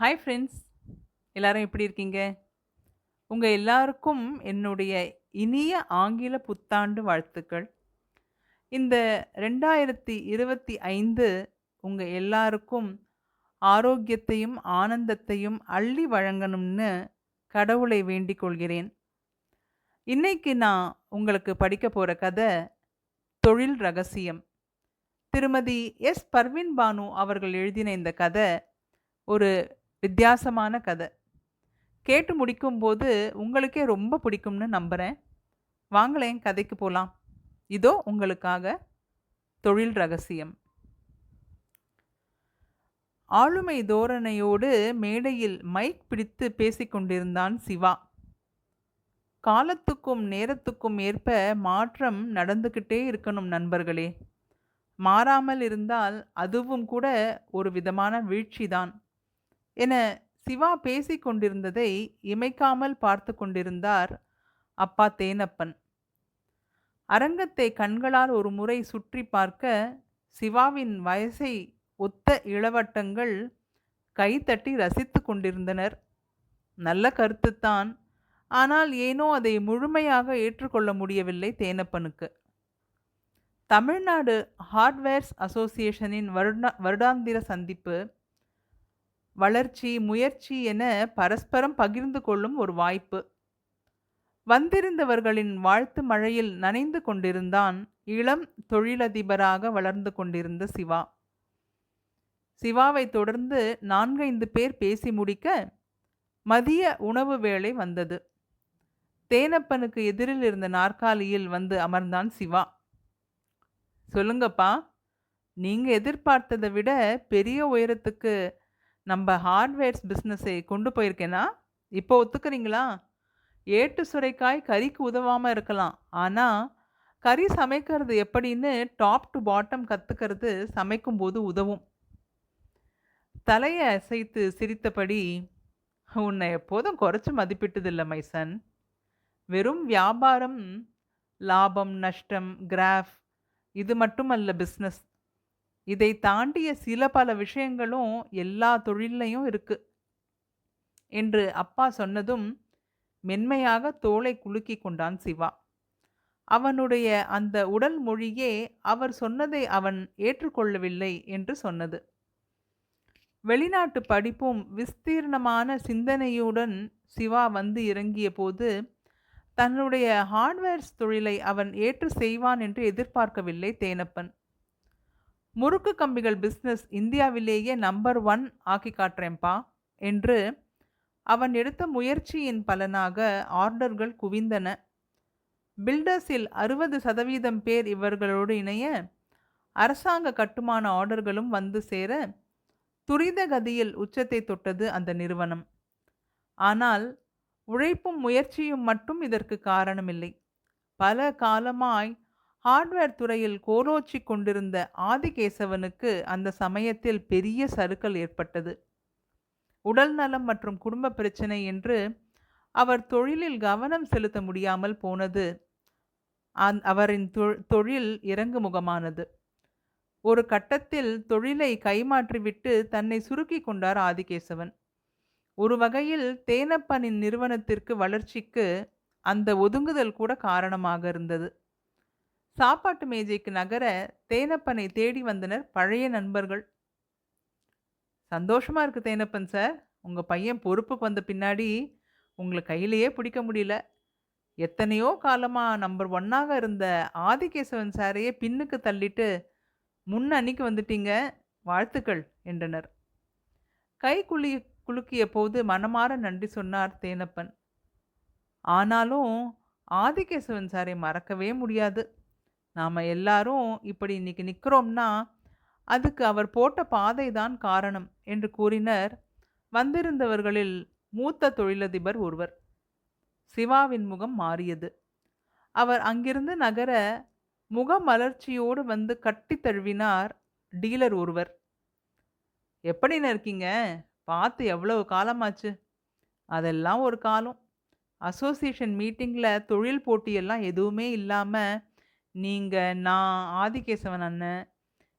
Hi friends எல்லாரும் எப்படி இருக்கீங்க? உங்கள் எல்லாருக்கும் என்னுடைய இனிய ஆங்கில புத்தாண்டு வாழ்த்துக்கள். இந்த ரெண்டாயிரத்தி இருபத்தி ஐந்து உங்கள் எல்லாருக்கும் ஆரோக்கியத்தையும் ஆனந்தத்தையும் அள்ளி வழங்கணும்னு கடவுளை வேண்டிக் கொள்கிறேன். இன்னைக்கு நான் உங்களுக்கு படிக்க போகிற கதை தொழில் ரகசியம். திருமதி எஸ். பர்வின் பானு அவர்கள் எழுதின இந்த கதை ஒரு வித்தியாசமான கதை. கேட்டு முடிக்கும்போது உங்களுக்கே ரொம்ப பிடிக்கும்னு நம்புகிறேன் வாங்களேன் கதைக்கு போகலாம் இதோ உங்களுக்காக தொழில் ரகசியம். ஆளுமை தோரணையோடு மேடையில் மைக் பிடித்து பேசிக்கொண்டிருந்தான் சிவா. காலத்துக்கும் நேரத்துக்கும் ஏற்ப மாற்றம் நடந்துக்கிட்டே இருக்கணும் நண்பர்களே. மாறாமல் இருந்தால் அதுவும் கூட ஒரு விதமான வீழ்ச்சிதான். என சிவா பேசிக் கொண்டிருந்ததை இமைக்காமல் பார்த்து கொண்டிருந்தார் அப்பா தேனப்பன். அரங்கத்தை கண்களால் ஒரு முறை சுற்றி பார்க்க சிவாவின் வயசை ஒத்த இளவட்டங்கள் கைத்தட்டி ரசித்து கொண்டிருந்தனர். நல்ல கருத்துத்தான். ஆனால் ஏனோ அதை முழுமையாக ஏற்றுக்கொள்ள முடியவில்லை தேனப்பனுக்கு. தமிழ்நாடு ஹார்ட்வேர்ஸ் அசோசியேஷனின் வருடா வருடாந்திர சந்திப்பு வளர்ச்சி முயற்சி என பரஸ்பரம் பகிர்ந்து கொள்ளும் ஒரு வாய்ப்பு. வந்திருந்தவர்களின் வாழ்த்து மழையில் நனைந்து கொண்டிருந்தான் இளம் தொழிலதிபராக வளர்ந்து கொண்டிருந்த சிவா. சிவாவை தொடர்ந்து நான்கைந்து பேர் பேசி முடிக்க மதிய உணவு வேளை வந்தது. தேனப்பனுக்கு எதிரில் இருந்த நாற்காலியில் வந்து அமர்ந்தான் சிவா. சொல்லுங்கப்பா நீங்க எதிர்பார்த்ததை விட பெரிய உயரத்துக்கு நம்ம ஹார்ட்வேர்ஸ் பிஸ்னஸை கொண்டு போயிருக்கேனா இப்போ ஒத்துக்கிறீங்களா? ஏட்டு சுரைக்காய் கறிக்கு உதவாமல் இருக்கலாம். ஆனால் கறி சமைக்கிறது எப்படின்னு டாப் டு பாட்டம் கற்றுக்கிறது சமைக்கும்போது உதவும். தலையை அசைத்து சிரித்தபடி உன்னை எப்போதும் குறைச்சி மதிப்பிட்டதில்லை மைசன் வெறும் வியாபாரம் லாபம் நஷ்டம் கிராஃப் இது மட்டுமல்ல பிஸ்னஸ் இதை தாண்டிய சில பல விஷயங்களும் எல்லா தொழில்லையும் இருக்கு. என்று அப்பா சொன்னதும் மென்மையாக தோளை குலுக்கி கொண்டான் சிவா. அவனுடைய அந்த உடல் மொழியே அவர் சொன்னதை அவன் ஏற்றுக்கொள்ளவில்லை என்று சொன்னது. வெளிநாட்டு படிப்பும் விஸ்தீர்ணமான சிந்தனையுடன் சிவா வந்து இறங்கிய போது தன்னுடைய ஹார்ட்வேர்ஸ் தொழிலை அவன் ஏற்று செய்வான் என்று எதிர்பார்க்கவில்லை தேனப்பன். முறுக்கு கம்பிகள் பிஸ்னஸ் இந்தியாவிலேயே நம்பர் ஒன் ஆக்கி காட்டுறேன்ப்பா என்று அவன் எடுத்த முயற்சியின் பலனாக ஆர்டர்கள் குவிந்தன. பில்டர்ஸில் அறுபது சதவீதம் பேர் இவர்களோடு இணைய அரசாங்க கட்டுமான ஆர்டர்களும் வந்து சேர துரித கதியில் உச்சத்தை தொட்டது அந்த நிறுவனம். ஆனால் உழைப்பும் முயற்சியும் மட்டும் இதற்கு காரணமில்லை. பல காலமாய் ஹார்ட்வேர் துறையில் கோலோச்சி கொண்டிருந்த ஆதிகேசவனுக்கு அந்த சமயத்தில் பெரிய சறுக்கல் ஏற்பட்டது. உடல் நலம் மற்றும் குடும்ப பிரச்சனை என்று அவர் தொழிலில் கவனம் செலுத்த முடியாமல் போனது. அவரின் தொழில் இறங்குமுகமானது. ஒரு கட்டத்தில் தொழிலை கைமாற்றிவிட்டு தன்னை சுருக்கி கொண்டார் ஆதிகேசவன். ஒரு வகையில் தேனப்பனின் நிறுவனத்திற்கு வளர்ச்சிக்கு அந்த ஒதுங்குதல் கூட காரணமாக இருந்தது. சாப்பாட்டு மேஜைக்கு நகர தேனப்பனை தேடி வந்தனர் பழைய நண்பர்கள். சந்தோஷமாக இருக்குது தேனப்பன் சார். உங்கள் பையன் பொறுப்புக்கு வந்த பின்னாடி உங்களை கையிலேயே பிடிக்க முடியல. எத்தனையோ காலமாக நம்பர் ஒன்னாக இருந்த ஆதிகேசவன் சாரையே பின்னுக்கு தள்ளிட்டு முன் அன்னைக்கு வந்துட்டீங்க வாழ்த்துக்கள் என்றனர். கை குளி குலுக்கிய போது மனமாற நன்றி சொன்னார் தேனப்பன். ஆனாலும் ஆதிகேசவன் சாரை மறக்கவே முடியாது. நாம் எல்லாரும் இப்படி இன்னைக்கு நிற்கிறோம்னா அதுக்கு அவர் போட்ட பாதை தான் காரணம் என்று கூறினர் வந்திருந்தவர்களில் மூத்த தொழிலதிபர் ஒருவர். சிவாவின் முகம் மாறியது. அவர் அங்கிருந்து நகர முகமலர்ச்சியோடு வந்து கட்டி தழுவினார் டீலர் ஒருவர். எப்படின்னு இருக்கீங்க? பார்த்து எவ்வளவு காலமாச்சு? அதெல்லாம் ஒரு காலம். அசோசியேஷன் மீட்டிங்கில் தொழில் போட்டியெல்லாம் எதுவுமே இல்லாமல் நீங்கள் நான் ஆதிகேசவன் அண்ணன்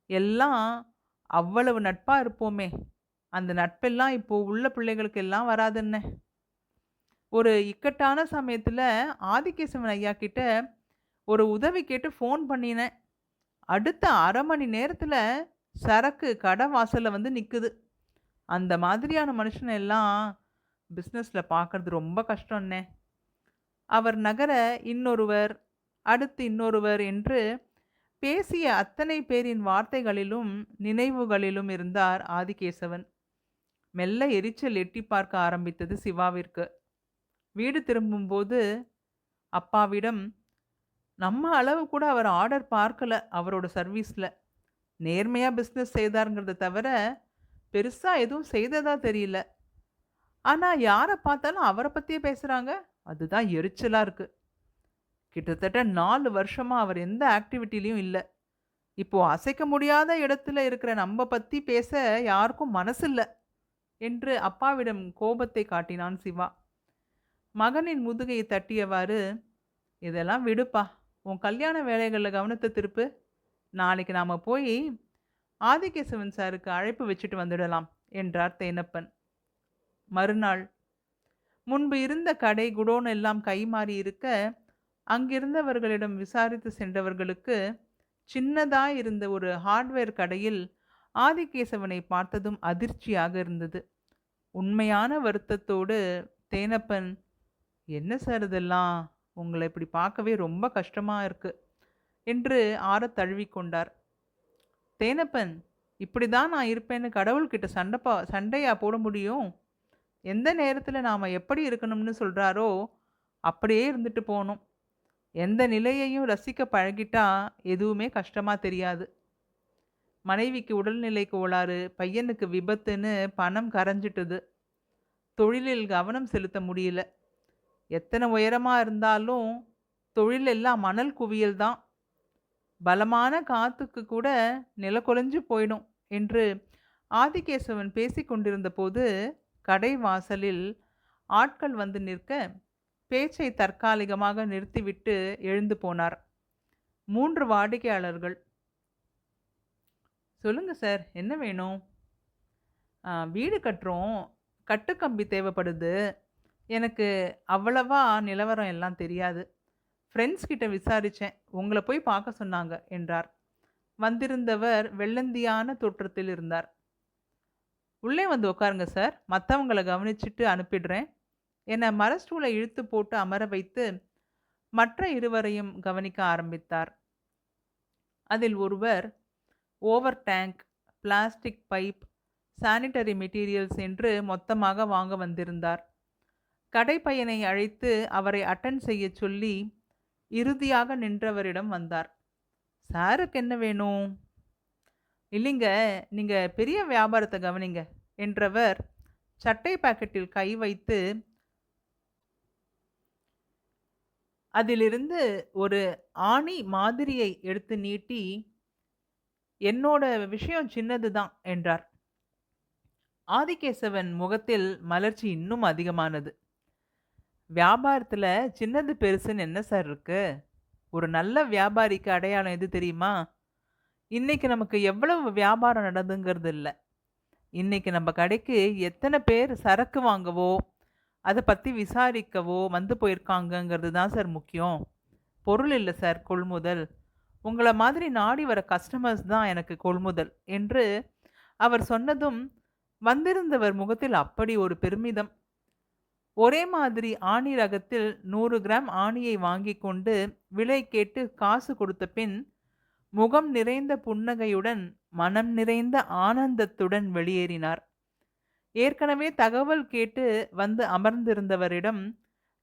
எல்லாம் அவ்வளவு நட்பாக இருப்போமே அந்த நட்பெல்லாம் இப்போ உள்ள பிள்ளைகளுக்கு எல்லாம் வராதுண்ணே. ஒரு இக்கட்டான சமயத்தில் ஆதிகேசவன் ஐயா கிட்ட ஒரு உதவி கேட்டு ஃபோன் பண்ணினேன். அடுத்த அரை மணி நேரத்தில் சரக்கு கடை வாசலில் வந்து நிற்குது அந்த மாதிரியான மனுஷனை எல்லாம் பிஸ்னஸில் பார்க்கறது ரொம்ப கஷ்டம்ண்ணே. அவர் நகர இன்னொருவர், அடுத்து இன்னொருவர் என்று பேசிய அத்தனை பேரின் வார்த்தைகளிலும், நினைவுகளிலும் இருந்தார் ஆதிகேசவன். மெல்ல எரிச்சல் எட்டி பார்க்க ஆரம்பித்தது சிவாவிற்கு. வீடு திரும்பும்போது அப்பாவிடம், "நம்ம அளவு கூட அவர் ஆர்டர் பார்க்கல அவரோட சர்வீஸில் நேர்மையாக பிஸ்னஸ் செய்தாருங்கிறத தவிர, பெருசாக எதுவும் செய்ததா தெரியல. ஆனால் யாரை பார்த்தாலும் அவரை பற்றியே பேசுகிறாங்க அதுதான் எரிச்சலாக இருக்குது கிட்டத்தட்ட நாலு வருஷமாக அவர் எந்த ஆக்டிவிட்டிலையும் இல்லை இப்போது அசைக்க முடியாத இடத்துல இருக்கிற நம்ம பற்றி பேச யாருக்கும் மனசில்லை என்று அப்பாவிடம் கோபத்தை காட்டினான் சிவா. மகனின் முதுகையை தட்டியவாறு, "இதெல்லாம் விடுப்பா. உன் கல்யாண வேலைகளில் கவனத்தை திருப்பு. நாளைக்கு நாம் போய் ஆதிகேசவன் சாருக்கு அழைப்பு வச்சுட்டு வந்துடலாம்." என்றார் தேனப்பன். மறுநாள் முன்பு இருந்த கடை, குடோன் எல்லாம் கைமாறி இருக்க, அங்கிருந்தவர்களிடம் விசாரித்து சென்றவர்களுக்கு, சின்னதாய் இருந்த ஒரு ஹார்ட்வேர் கடையில் ஆதிகேசவனை பார்த்ததும் அதிர்ச்சியாக இருந்தது. உண்மையான வருத்தத்தோடு தேனப்பன், "என்ன சார் இதெல்லாம்? உங்களை இப்படி பார்க்கவே ரொம்ப கஷ்டமாக இருக்கு." என்று ஆற தழுவிக்கொண்டார். தேனப்பன், இப்படி தான் நான் இருப்பேன்னு கடவுள்கிட்ட சண்டப்பா சண்டையா போட முடியும்? எந்த நேரத்தில் நாம் எப்படி இருக்கணும்னு சொல்கிறாரோ அப்படியே இருந்துட்டு போகணும் எந்த நிலையையும் ரசிக்க பழகிட்டா எதுவுமே கஷ்டமாக தெரியாது." மனைவிக்கு உடல்நிலை கோளாறு, பையனுக்கு விபத்துன்னு பணம் கரைஞ்சிட்டுது. தொழிலில் கவனம் செலுத்த முடியல. எத்தனை உயரமாக இருந்தாலும் தொழில் எல்லாம் மணல் குவியல் தான். பலமான காத்துக்கு கூட நிலக்குலைஞ்சு போயிடும் என்று ஆதிகேசவன் பேசிக் கொண்டிருந்தபோது, கடை வாசலில் ஆட்கள் வந்து நிற்க, பேச்சை தற்காலிகமாக நிறுத்திவிட்டு எழுந்து போனார். மூன்று வாடிக்கையாளர்கள். "சொல்லுங்க சார். என்ன வேணும்?" வீடு கட்டுறோம். கட்டுக்கம்பி தேவைப்படுது. எனக்கு அவ்வளவா நிலவரம் எல்லாம் தெரியாது. ஃப்ரெண்ட்ஸ் கிட்ட விசாரித்தேன் உங்களை போய் பார்க்க சொன்னாங்க." என்றார். வந்திருந்தவர் வெள்ளந்தியான தோற்றத்தில் இருந்தார். "உள்ளே வந்து உட்காருங்க சார். மற்றவங்களை கவனிச்சுட்டு அனுப்பிடுறேன்." என மரஸ்டூலை இழுத்து போட்டு அமர வைத்து, மற்ற இருவரையும் கவனிக்க ஆரம்பித்தார். அதில் ஒருவர் over tank, plastic pipe, sanitary materials என்று மொத்தமாக வாங்க வந்திருந்தார். கடைப்பையனை அழைத்து அவரை அட்டன் செய்யச் சொல்லி, இறுதியாக நின்றவரிடம் வந்தார். "சாருக்கு என்ன வேணும்?" "இல்லைங்க. நீங்கள் பெரிய வியாபாரத்தை கவனிங்க." என்றவர் சட்டை பாக்கெட்டில் கை வைத்து அதிலிருந்து ஒரு ஆணி மாதிரியை எடுத்து நீட்டி, "என்னோட விஷயம் சின்னது தான்." என்றார். ஆதிகேசவன் முகத்தில் மலர்ச்சி இன்னும் அதிகமானது. வியாபாரத்தில் சின்னது பெருசுன்னு என்ன சார் இருக்கு? ஒரு நல்ல வியாபாரிக்கு அடையாளம் எது தெரியுமா? இன்றைக்கி நமக்கு எவ்வளவு வியாபாரம் நடந்துங்கிறது இல்லை இன்றைக்கி நம்ம கடைக்கு எத்தனை பேர் சரக்கு வாங்கவோ, அதை பற்றி விசாரிக்கவோ வந்து போயிருக்காங்கங்கிறது தான் சார் முக்கியம். பொருள் இல்லை சார் கொள்முதல். உங்களை மாதிரி நாடி வர கஸ்டமர்ஸ் தான் எனக்கு கொள்முதல்." என்று அவர் சொன்னதும், வந்திருந்தவர் முகத்தில் அப்படி ஒரு பெருமிதம். ஒரே மாதிரி ஆணி ரகத்தில் நூறு கிராம் ஆணியை வாங்கி கொண்டு விலை கேட்டு காசு கொடுத்த பின், முகம் நிறைந்த புன்னகையுடன், மனம் நிறைந்த ஆனந்தத்துடன் வெளியேறினார். ஏற்கனவே தகவல் கேட்டு வந்து அமர்ந்திருந்தவரிடம்,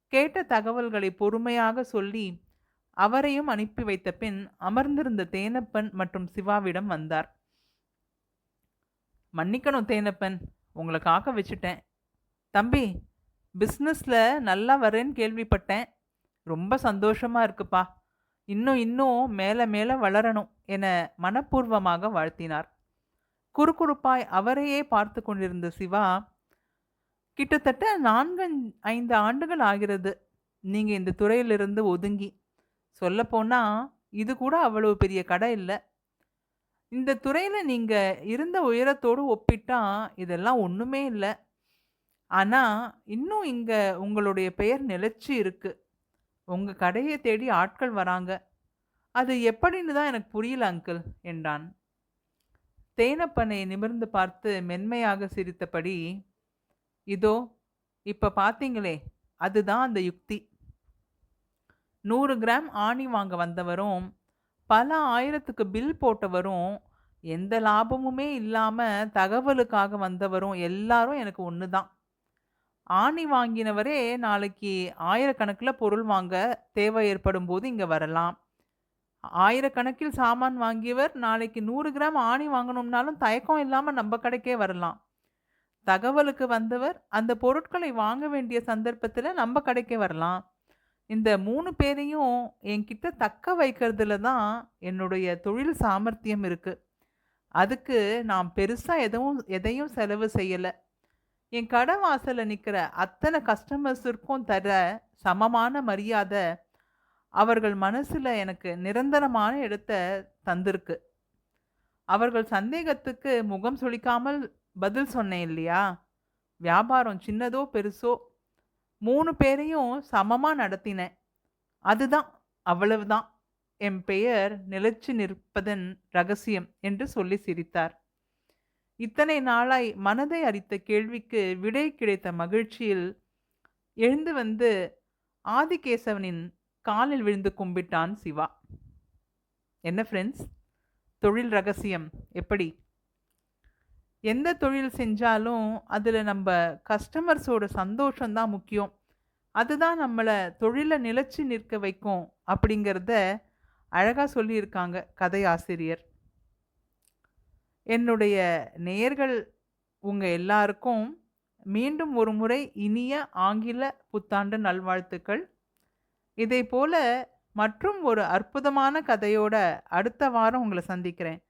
கேட்ட தகவல்களை பொறுமையாக சொல்லி, அவரையும் அனுப்பி வைத்த பின், அமர்ந்திருந்த தேனப்பன் மற்றும் சிவாவிடம் வந்தார். "மன்னிக்கணும் தேனப்பன். உங்களை காக்க வச்சுட்டேன். தம்பி, பிஸ்னஸில் நல்லா வரேன்னு கேள்விப்பட்டேன். ரொம்ப சந்தோஷமாக இருக்குப்பா. இன்னும் இன்னும் மேலே மேலே வளரணும்." என மனப்பூர்வமாக வாழ்த்தினார். குறுகுறுப்பாய் அவரையே பார்த்து கொண்டிருந்த சிவா, "கிட்டத்தட்ட 4, 5 ஆண்டுகள் ஆகிறது. நீங்கள் இந்த துறையிலிருந்து ஒதுங்கி. சொல்லப்போனா, இது கூட அவ்வளவு பெரிய கடை இல்லை இந்த துறையில் நீங்கள் இருந்த உயரத்தோடு ஒப்பிட்டா, இதெல்லாம் ஒன்றுமே இல்லை ஆனால் இன்னும் இங்கே உங்களுடைய பெயர் நிலச்சி இருக்கு. உங்கள் கடையை தேடி ஆட்கள் வராங்க. அது எப்படின்னு தான் எனக்கு புரியல அங்கிள் என்றான். தேனப்பனை நிமிர்ந்து பார்த்து மென்மையாக சிரித்தபடி, இதோ இப்ப பார்த்தீங்களே, அதுதான் அந்த யுக்தி. நூறு கிராம் ஆணி வாங்க வந்தவரும், பல ஆயிரத்துக்கு பில் போட்டவரும், எந்த லாபமுமே இல்லாமல் தகவலுக்காக வந்தவரும் எல்லாரும் எனக்கு ஒன்று தான். ஆணி வாங்கினவரே நாளைக்கு ஆயிரக்கணக்கில் பொருள் வாங்க தேவை ஏற்படும் போது இங்கே வரலாம். ஆயிரக்கணக்கில் சாமான் வாங்கியவர் நாளைக்கு நூறு கிராம் ஆணி வாங்கணும்னாலும் தயக்கம் இல்லாமல் நம்ம கடைக்கே வரலாம். தகவலுக்கு வந்தவர் அந்த பொருட்களை வாங்க வேண்டிய சந்தர்ப்பத்தில் நம்ம கடைக்கே வரலாம். இந்த மூணு பேரையும் என்கிட்ட தக்க வைக்கிறதுல தான் என்னுடைய தொழில் சாமர்த்தியம் இருக்குது அதுக்கு நான் பெருசாக எதுவும் எதையும் செலவு செய்யலை என் கடை வாசலில் நிற்கிற அத்தனை கஸ்டமர்ஸிற்கும் தர சமமான மரியாதை அவர்கள் மனசில் எனக்கு நிரந்தரமான இடத்தை தந்திருக்கு. அவர்கள் சந்தேகத்துக்கு முகம் சுளிக்காமல் பதில் சொன்னேன் இல்லையா? வியாபாரம் சின்னதோ பெருசோ மூணு பேரையும் சமமாக நடத்தினேன். அதுதான், அவ்வளவுதான் என் பெயர் நிலைச்சு நிற்பதன் ரகசியம் என்று சொல்லி சிரித்தார். இத்தனை நாளாய் மனதை அரித்த கேள்விக்கு விடை கிடைத்த மகிழ்ச்சியில் எழுந்து வந்து ஆதிகேசவனின் காலில் விழுந்து கும்பிட்டான் சிவா. என்ன ஃப்ரெண்ட்ஸ்? தொழில் ரகசியம் எப்படி? எந்த தொழில் செஞ்சாலும் அதில் நம்ம கஸ்டமர்ஸோட சந்தோஷம் தான் முக்கியம். அதுதான் நம்மளை தொழிலை நிலச்சி நிற்க வைக்கும் அப்படிங்கிறத அழகாக சொல்லியிருக்காங்க கதையாசிரியர். என்னுடைய நேயர்கள் உங்கள் எல்லாருக்கும் மீண்டும் ஒரு முறை இனிய ஆங்கில புத்தாண்டு நல்வாழ்த்துக்கள். இதைப்போல மற்றும் ஒரு அற்புதமான கதையோட அடுத்த வாரம் உங்களை சந்திக்கிறேன்.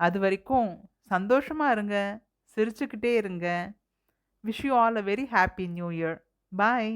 அது வரைக்கும் சந்தோஷமாக இருங்க. சிரிச்சுக்கிட்டே இருங்க. Wish you all a very happy new year. Bye.